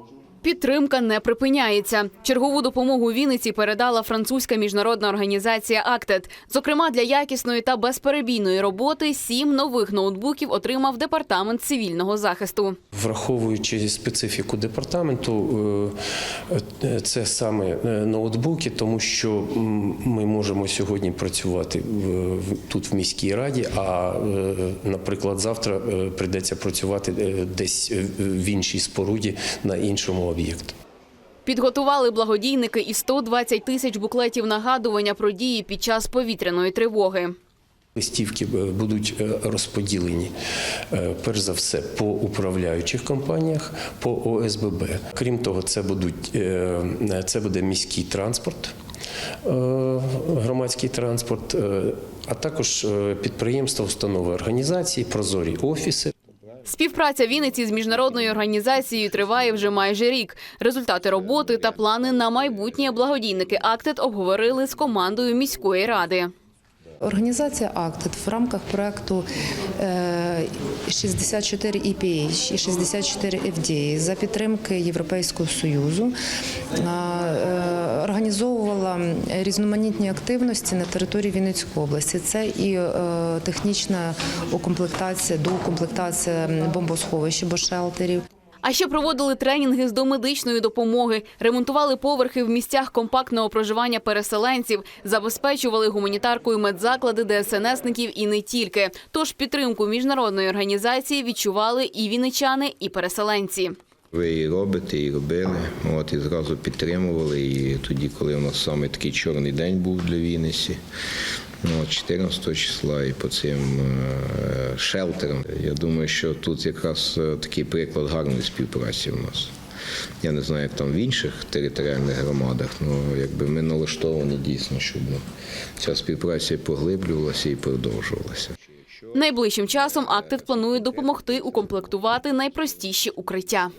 cosmos Підтримка не припиняється. Чергову допомогу Вінниці передала французька міжнародна організація «Актед». Зокрема, для якісної та безперебійної роботи сім нових ноутбуків отримав департамент цивільного захисту. Враховуючи специфіку департаменту, е, е, це саме е, ноутбуки, тому що ми можемо сьогодні працювати тут в міській раді, а, наприклад, завтра прийдеться працювати десь в іншій споруді на іншому об'єкті. Підготували благодійники і 120 тисяч буклетів нагадування про дії під час повітряної тривоги. Листівки е, будуть е, розподілені е, перш за все по управляючих компаніях, по ОСББ. Крім того, це будуть це буде міський транспорт, громадський транспорт, а також підприємства, установи організації, прозорі офіси. Співпраця Вінниці з міжнародною організацією триває вже майже рік. Результати роботи та плани на майбутнє благодійники «Актед» обговорили з командою міської ради. Організація «Актед» в рамках проекту е, 64 EPH і 64 FDA за підтримки Європейського Союзу е, е, організовувала різноманітні активності на території Вінницької області. Це і е, технічна укомплектація, доукомплектація бомбосховищ або шелтерів. А ще проводили тренінги з домедичної допомоги, ремонтували поверхи в місцях компактного проживання переселенців, забезпечували гуманітаркою медзаклади ДСНСників і не тільки. Тож підтримку міжнародної організації відчували і вінничани, і переселенці. Ви і робите, і робили, от, і зразу підтримували. І тоді, коли у нас саме такий чорний день був для Вінниці, 14 числа, і по цим е, шелтерам. Я думаю, що тут якраз е, такий приклад гарної співпраці у нас. Я не знаю, як там в інших територіальних громадах, але якби ми налаштовані дійсно, щоб ну, ця співпраця поглиблювалася і продовжувалася. Найближчим часом «Актед» планує допомогти укомплектувати найпростіші укриття.